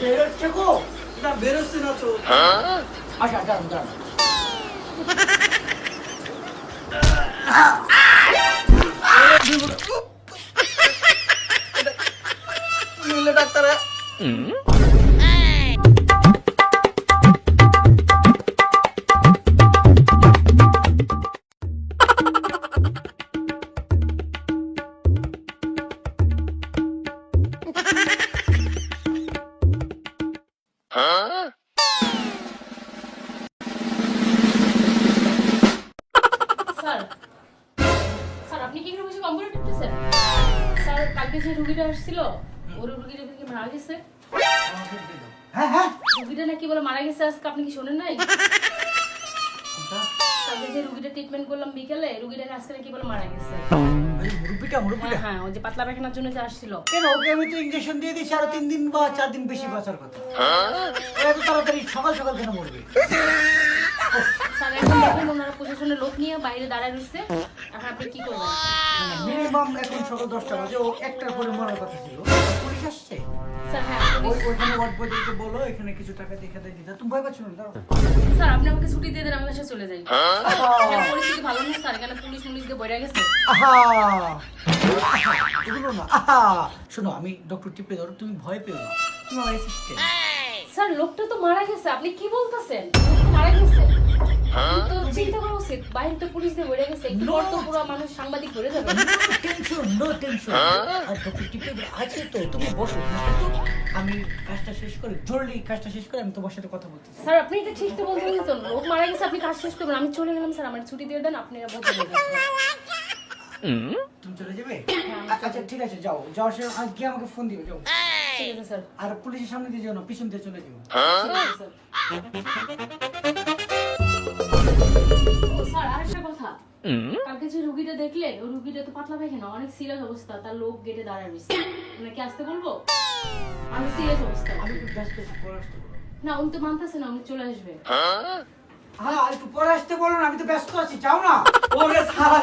বেরোচ্ছে গো না বেরোচ্ছে না তো। আচ্ছা দাঁড়ান দাঁড়ান ডাক্তার কম্পিউটার কালকে যে রুগীটা আসছিল ওর রুগীটা কি মারা গেছে? হ্যাঁ হ্যাঁ। রুগীটা নাকি বলে মারা গেছে আজকে আপনি কি শোনেন নাই? কালকে যে রুগীটা ট্রিটমেন্ট করলাম বিকেলে রুগীটা আজকে নাকি বলে মারা গেছে। মুরব্বিটা হ্যাঁ মুরব্বিটা হ্যাঁ ওই যে পাতলা পায়খানার জন্য যে আসছিল। কেন ওকে আমি তো ইঞ্জেকশন দিয়ে দিয়েছি আরও তিন দিন বা চার দিন বেশি বাঁচার কথা। এত তাড়াতাড়ি সকাল সকাল কেন মরবে? স্যার এখন দেখেন ওনারা প্রশাসনের লোক নিয়ে বাইরে দাঁড়ায় রয়েছে। এখন আপনি কি করবেন? মিনিমাম এখন সকাল দশটা বাজে ও একটার পরে মরার কথা ছিল। পুলিশ আসছে? স্যার হ্যাঁ ওই পুলিশ- ওয়ার্ড বয়দেরকে বলো এখানে কিছু টাকা দেখে দেয় দিতে তুমি ভয় পাচ্ছ না দাঁড়াও। স্যার আপনি আমাকে ছুটি দিয়ে দেন আমি বাসায় চলে যাই। পরিস্থিতি ভালো না স্যার? এখানে পুলিশ মুলিশ দিয়ে বইরা গেছে? আহা! আহা, এগুলো না আহা! শোনো আমি ডক্টর টিপে ধরো তুমি ভয় পেও না। তুমি আমার স্যার লোকটা তো মারা গেছে আপনি কি বলতেছেন? মারা গেছে। তো চিন্তা করা বাইরে তো পুলিশ দিয়ে বেড়ে গেছে একটু তো পুরো মানুষ সাংবাদিক ভরে যাবে। টেনশন নো টেনশন আর ডক্টর টিপে আছে তো তুমি বসো আমি কাজটা শেষ করে জরুরি কাজটা শেষ করে আমি তোমার সাথে কথা বলতেছি। স্যার আপনি এটা ঠিক তো বলছেন তো লোক মারা গেছে আপনি কাজ শেষ করবেন। আমি চলে গেলাম স্যার আমার ছুটি দিয়ে দেন আপনি বলতে তুমি চলে যাবে? হ্যাঁ, আচ্ছা ঠিক আছে যাও। যাওয়ার সময় আজ গিয়ে আমাকে ফোন দিও যাও। ঠিক আছে আর পুলিশের সামনে দিয়ে যাও না পিছন দিয়ে চলে যাও। স্যার। কালকে যে রুগীটা দেখলেন ওই রুগীটা তো পাতলা পায়খানা অনেক সিরিয়াস অবস্থা তার লোক গেটে দাঁড়ায় রয়েছে আপনাকে আসতে বলব? আমি সিরিয়াস অবস্থা। আমি একটু ব্যস্ত না উনি তো মানতেছে না উনি চলে আসবে। হ্যাঁ একটু পরে আসতে বলো আমি তো ব্যস্ত আছি যাও না। ওরে আমার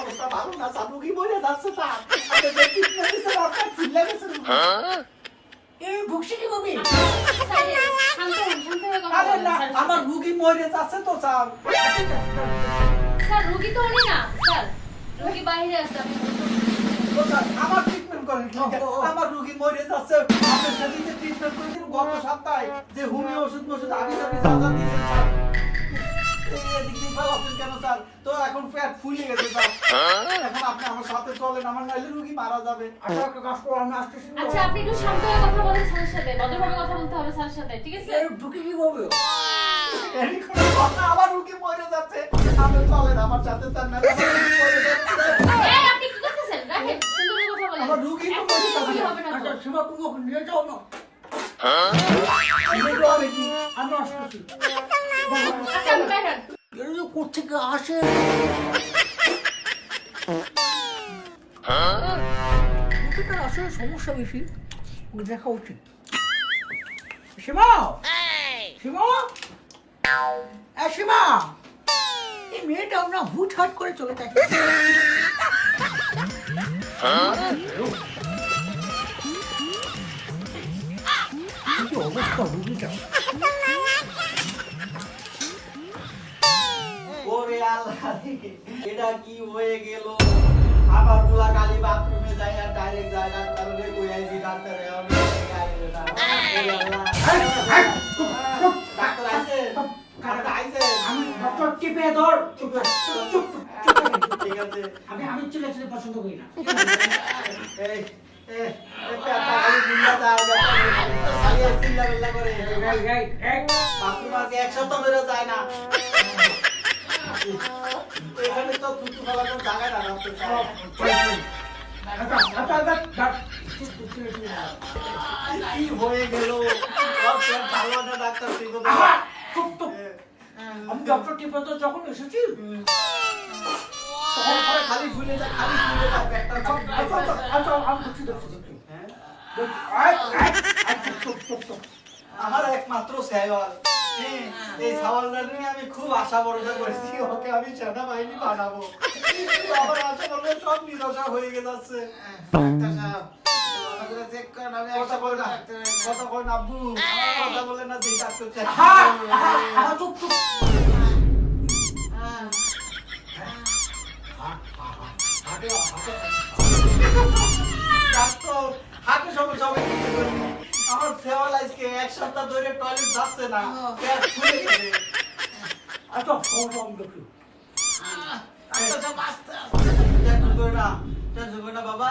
অবস্থা ভালো না স্যার রোগী যাচ্ছে স্যার আপনি যে treatment দিচ্ছেন, আপনার চিল্লা গেছে রোগী। এই ভুকসি কি ভাবি স্যার, শান্ত হন, শান্ত হয়ে কথা আরে বলেন, না স্যার। আমার রোগী মরে যাচ্ছে তো স্যার। স্যার রুগী তো উনি না স্যার। রুগী বাইরে আছে আপনি আমার ট্রিটমেন্ট করেন আমার রোগী মরে যাচ্ছে যে ট্রিটমেন্ট করেছেন গত সপ্তাহে যে হোমিও ওষুধ ওষুধ আগে যা দিয়েছেন স্যার। এই এদিক দিয়ে ফেলাচ্ছেন কেন স্যার? তো এখন পেট ফুলে গেছে স্যার। এখন আপনি আমার সাথে চলেন আমার নাইলে রোগী মারা যাবে। আচ্ছা একটা কাজ করো আমি আসতেছি। আচ্ছা আপনি একটু শান্ত হয়ে কথা বলেন স্যারের সাথে ভদ্রভাবে কথা বলতে হবে স্যারের সাথে ঠিক আছে? ঢুকে কি কথা, আমার রোগী মরে যাচ্ছে। আপনি চলেন আমার সাথে স্যার নাইলে আমার রোগী মরে যাচ্ছে এই আপনি কি করতেছেন? রাখেন সুন্দর কথা বলেন। আমার রুগী তো এখন মরে কি যাবে। হবে না আচ্ছা সীমা তুমি ওকে নিয়ে যাও না। আমি তো আর কি আমি আসতেছি। আচ্ছা কোথেকে আসে? আসলে সমস্যা বেশি। দেখা উচিত। সীমা! এ সীমা এই মেয়েটাও না হুট হাট করে চলে থাকে অবস্থা রুগীটা ওরে আল্লাহ এটা কি হয়ে গেল? আবার বুলা কালি বাথরুমে যাই আর ডাইরেক্ট যায় ডাক্তার রে কই আইছি ডাক্তার রে টিপে ধর। চুপ চুপ। ঠিক আছে আমি আমি চিল্লা চিল্লি পছন্দ করি না। এই এক সপ্তাহ ধরে যায় না। এখানে তো থুতু ফেলানোর জায়গা না কি হয়ে গেল? ডাক্তার ডক্টর টিপে তো যখন এসেছি তখন পরে খালি যায় যায় আচ্ছা, আচ্ছা, আমি। হ্যাঁ? আমার একমাত্র সাইওয়াল এই সাওয়ালটা নিয়ে আমি খুব আশা ভরসা করেছি ওকে আমি সেনাবাহিনী বানাবো। আমার আশা ভরসা সব নিরাশা হয়ে আমি কথা বলে না। ডাক্তার কথা বলে না আব্বু কথা বলে না যে ডাক্তার এক সপ্তাহ ধরে টয়লেট যাচ্ছে না। পেট ফুলে গেছে। আচ্ছা ফোন টেনশন করে না। না বাবা।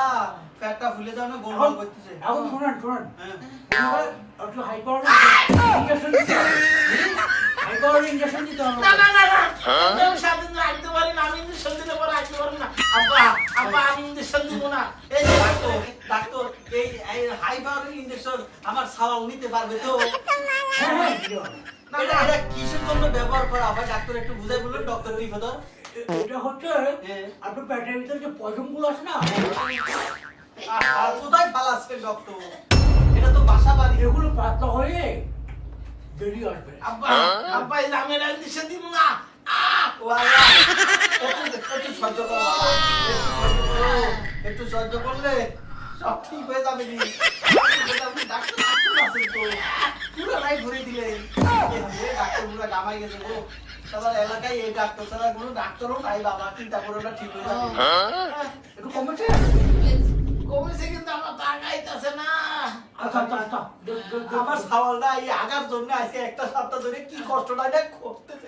পেটটা ফুলে যাও না গোল গোল করতেছে। এখন শুনেন শুনেন। হ্যাঁ। একটু হাই পাওয়ার ইঞ্জেকশন দিতে হাই পাওয়ার ইঞ্জেকশন দিতে হবে না না না না। আমি সারাদিন রাখতে পারি না আমি ইঞ্জেকশন দিলে পরে রাখতে পারব না। আব্বা আব্বা আমি ইঞ্জেকশন দিব না। এই ডাক্তার ডাক্তার এই এই হাই ইনজেকশন আমার সাওয়াল নিতে পারবে তো? হ্যাঁ হ্যাঁ এটা এটা কিসের জন্য ব্যবহার করা হয়? ডাক্তার একটু বুঝাই বলুন ডক্টর রিফাদার। এটা হচ্ছে হ্যাঁ। আপনার পেটের ভিতরে যে আছে না? আর কোথায় ডক্টর? এটা তো বাসা বাড়ি। এগুলো পাতলা হয়ে বেরিয়ে আসবে। আব্বা আব্বা এই ইঞ্জেকশন দিব না। একটু সহ্য করো। একটু সহ্য করলে সব ঠিক হয়ে যাবে নি ডাক্তার আছেন তো পুরো ঘুরে দিলে। ডাক্তার পুরো গামাই গেছে গো। সবার এলাকায় এই ডাক্তার ছাড়া কোনো ডাক্তারও নাই বাবা। চিন্তা করো না ঠিক হয়ে যাবে। একটু কমেছে? কমেছে কিন্তু আমার তাকাইতেছে না। আচ্ছা আচ্ছা আচ্ছা। আমার সাওয়ালটা এই আগার জন্য আজকে একটা সপ্তাহ ধরে কি কষ্টটা এটা করতেছে।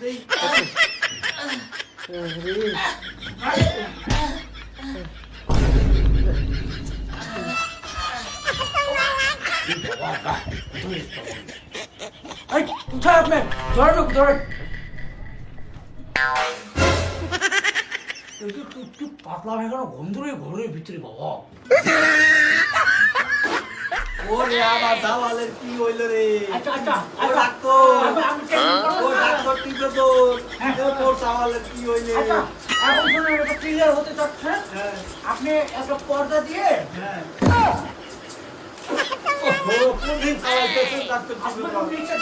একটু নিচে নামো এই, এই, কোথায় আপনি ধরেন ওকে, ধরেন এই যে একটু একটু পাতলা হয়ে গেল গন্ধরে ঘরের ভিতরে বাবা ওরে আমার সাওয়ালের কি হইল রে আচ্ছা আচ্ছা ও আচ্ছা। ও ডাক্তার। তো তোর কি হইলে? আচ্ছা এখন শুনুন এটা ক্লিয়ার হতে যাচ্ছে হ্যাঁ। আপনি একটা পর্দা দিয়ে হ্যাঁ।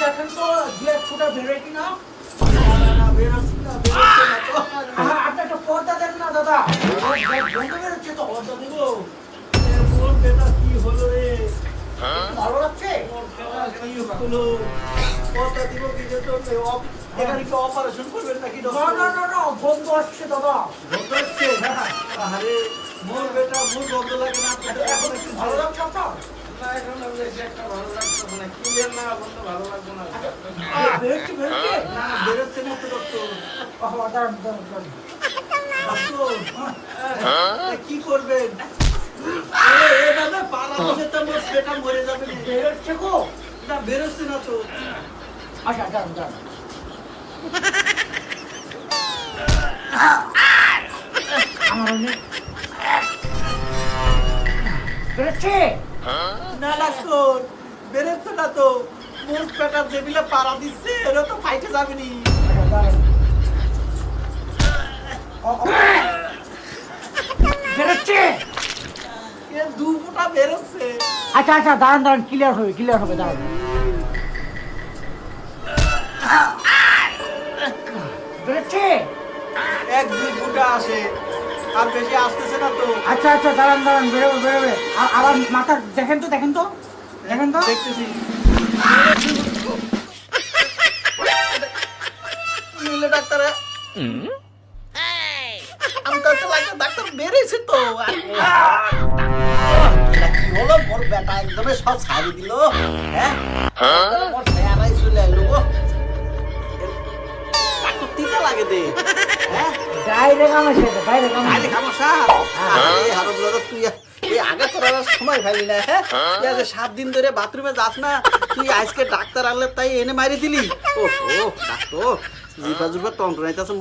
দেখেন তো দু এক ফুটা কিনা? না বেরোচ্ছে। অপারেশন করবেন নাকি না না না না বন্ধ আসছে দাদা বন্ধ হচ্ছে আরে মোর বেটা মোর বন্ধ লাগে না এখন একটু ভালো লাগছে আপনার কি করবেন পালা মরে যাবে না। বেরোচ্ছে না তো। আচ্ছা দাঁড়ান দাঁড়ান আমার অনেক বেরোচ্ছে? না ডাক্তার বেরোচ্ছে না তো। মোর বেটার যেগুলো পাড়া দিচ্ছে এরা তো ফাইটে যাবে নি আচ্ছা দাঁড়ান বেরোচ্ছে? দু ফুটা বেরোচ্ছে। আচ্ছা আচ্ছা দাঁড়ান দাঁড়ান ক্লিয়ার হবে ক্লিয়ার হবে দাঁড়ান। বেরোচ্ছে? এক দুই ফুটা আসে। আর বেশি আসতেছে না তো। আচ্ছা আচ্ছা দাঁড়ান দাঁড়ান বেরোবে বেরোবে। আর আবার মাথা দেখেন তো দেখেন তো দেখেন তো। দেখতেছি। ডাক্তার। আমি তো ডাক্তার বেড়েছে তো। হলো মোর বেটা একদমই সব ছাড়ি দিল হ্যাঁ? মোর চেহারাই চলে এলো গো। ডাক্তার তিতা লাগে দে হ্যাঁ? ডাইরেক্ট আমার আরে হারুন দাদা তুই এই আগে তোর সময় না হ্যাঁ? সাত দিন ধরে বাথরুমে যাস না তুই আজকে ডাক্তার আনলে তাই এনে মারি দিলি। ও ডাক্তার টন্টনাইতেছে